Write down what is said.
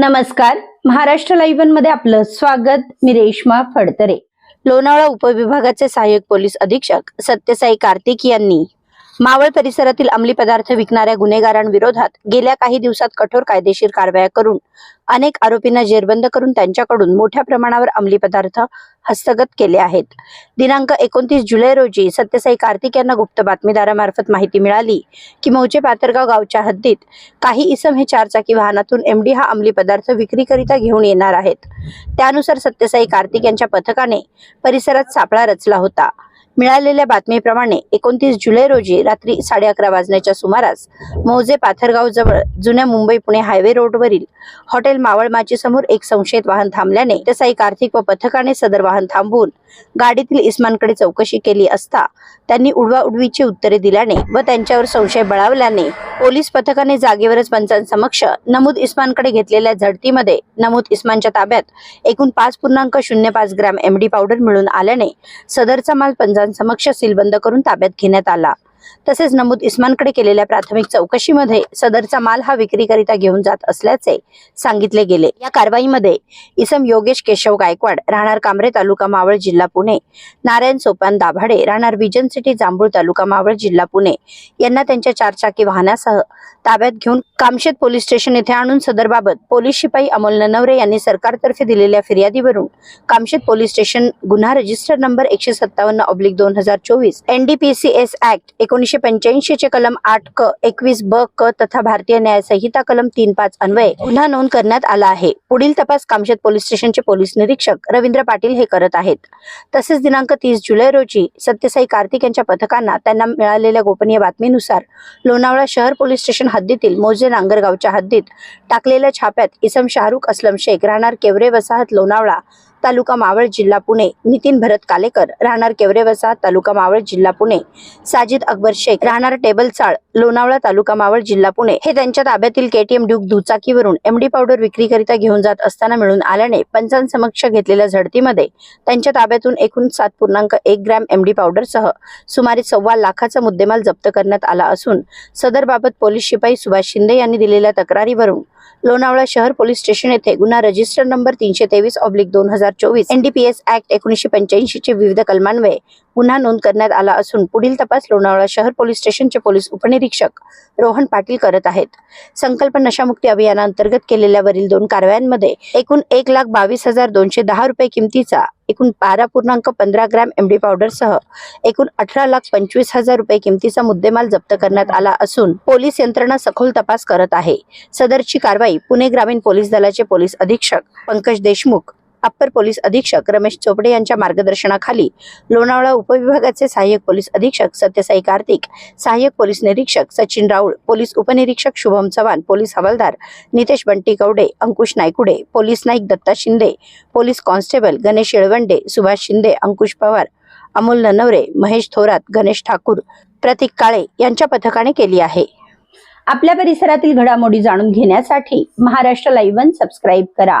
नमस्कार. महाराष्ट्र लाईव्हमध्ये आपलं स्वागत. मी रेश्मा फडतरे. लोणावळा उपविभागाचे सहाय्यक पोलीस अधीक्षक सत्यसाई कार्तिक यांनी मावळ परिसरातील अंमली पदार्थ विकणाऱ्या गुन्हेगारांविरोधात गेल्या काही दिवसात कठोर कायदेशीर कारवाया करून अनेक आरोपींना जेरबंद करून त्यांच्याकडून मोठ्या प्रमाणावर अंमली पदार्थ हस्तगत केले आहेत. दिनांक एकोणतीस जुलै रोजी सत्यसाई कार्तिक यांना गुप्त बातमीदारामार्फत माहिती मिळाली की मौजे पातरगाव गावच्या हद्दीत काही इसम हे चारचाकी वाहनातून एमडी हा अंमली पदार्थ विक्रीकरिता घेऊन येणार आहेत. त्यानुसार सत्यसाई कार्तिक यांच्या पथकाने परिसरात सापळा रचला होता. मिळालेल्या बातमीप्रमाणे एकोणतीस जुलै रोजी रात्री साडे अकरा वाजण्याच्या सुमारास मौजे पाथरगाव जवळ जुन्या मुंबई पुणे हायवे रोडवरील हॉटेल मावळमाची समोर एक संशयित वाहन थांबल्याने सत्यसाई कार्तिक व पथकाने सदर वाहन थांबवून गाडीतील इस्मानकडे चौकशी केली असता त्यांनी उडवाउडवीची उत्तरे दिल्याने व त्यांच्यावर संशय बळावल्याने पोलीस पथकाने जागेवरच पंचांसमक्ष नमूद इस्मानकडे घेतलेल्या झडतीमध्ये नमूद इस्मानच्या ताब्यात एकूण पाच पूर्णांक शून्य पाच ग्रॅम एमडी पावडर मिळून आल्याने सदरचा माल पंचांसमक्ष सीलबंद करून ताब्यात घेण्यात आला. तसेच नमूद इस्मानकडे केलेल्या प्राथमिक चौकशीमध्ये सदरचा माल हा विक्रीकरिता घेऊन जात असल्याचे सांगितले गेले. या कारवाईमध्ये इसम योगेश केशव गायकवाड राहणार कांबरे तालुका मावळ जिल्हा पुणे नारायण सोपान दाभाडे राहणार विजन सिटी जांभूळ तालुका मावळ जिल्हा पुणे यांना त्यांच्या चारचाकी वाहनासह ताब्यात घेऊन कामशेत पोलीस स्टेशन येथे आणून सदरबाबत पोलीस शिपाई अमोल ननवरे यांनी सरकारतर्फे दिलेल्या फिर्यादीवरून कामशेत पोलीस स्टेशन गुन्हा रजिस्टर नंबर एकशे सत्तावन्न ऑब्लिक दोन हजार चोवीस एनडीपीसीएस ऍक्ट एकोणीशे पंच्याऐंशीचे कलम आठ क एकवीस ब क तथा भारतीय न्याय संहिता कलम तीन पाच अन्वये गुन्हा नोंद करण्यात आला आहे. पुढील तपास कामशेत पोलीस स्टेशनचे पोलीस निरीक्षक रवींद्र पाटील हे करत आहेत. तसेच दिनांक तीस जुलै रोजी सत्यसाई कार्तिक यांच्या पथकांना त्यांना मिळालेल्या गोपनीय बातमीनुसार लोणावळा शहर पोलीस स्टेशन हद्दीतील मोजे नांगरगावच्या हद्दीत टाकलेल्या छाप्यात इसम शाहरुख असलम शेख राहणार केवरे वसाहत लोणावळा तालुका मावळ जिल्हा पुणे. नितीन भरत कालेकर राहणार केवरे वसाहत तालुका मावळ जिल्हा पुणे. साजिद अकबर शेख राहणार टेबल चाळ लोणावळा तालुका मावळ जिल्हा पुणे. हे त्यांच्या ताब्यातील केटीएम ड्यूक दुचाकीवरून एमडी पावडर विक्रीकरिता घेऊन जात असताना मिळून आल्याने पंचांसमक्ष घेतलेल्या झडतीमध्ये त्यांच्या ताब्यातून एकूण सात पूर्णांक एक ग्रॅम एमडी पावडरसह सुमारे सव्वा लाखाचा मुद्देमाल जप्त करण्यात आला असून सदरबाबत पोलीस शिपाई सुभाष शिंदे यांनी दिलेल्या तक्रारीवरून लोणावळा शहर पोलीस स्टेशन येथे गुन्हा रजिस्टर नंबर तीनशे तेवीस ऑब्लिक दोन हजार चोवीस एनडीपीएस ऍक्ट एकोणीशे पंच्याऐंशी चे विविध कलमान्वये गुन्हा नोंद करण्यात आला असून पुढील तपास लोणावळा शहर पोलीस स्टेशनचे पोलीस उपनिरीक्षक रोहन पाटील करत आहेत. संकल्प नशामुक्ती अभियानांतर्गत केलेल्या वरील दोन कारवायांमध्ये एकूण एक लाख बावीस हजार दोनशे दहा रुपये किमतीचा एकूण बारा पूर्णांक पंधरा ग्रॅम एमडी पावडरसह एकूण अठरा लाख पंचवीस हजार रुपये किमतीचा मुद्देमाल जप्त करण्यात आला असून पोलीस यंत्रणा सखोल तपास करत आहे. सदरची कारवाई पुणे ग्रामीण पोलीस दलाचे पोलीस अधीक्षक पंकज देशमुख अप्पर पोलीस अधीक्षक रमेश चोपडे यांच्या मार्गदर्शनाखाली लोणावळा उपविभागाचे सहाय्यक पोलीस अधीक्षक सत्यसाई कार्तिक सहाय्यक पोलीस निरीक्षक सचिन राऊळ पोलीस उपनिरीक्षक Shubham Chavan police havaldar Nitesh Bunty Kawade Ankush Naikude police naik Datta Shinde police constable Ganesh Yelwande Subhash Shinde Ankush Pawar Amol Nanaware Mahesh Thorat Ganesh Thakur Pratik Kale यांच्या पथकाने केली आहे. आपल्या परिसरातील घडामोडी जाणून घेण्यासाठी महाराष्ट्र लाईव्ह वन सबस्क्राईब करा.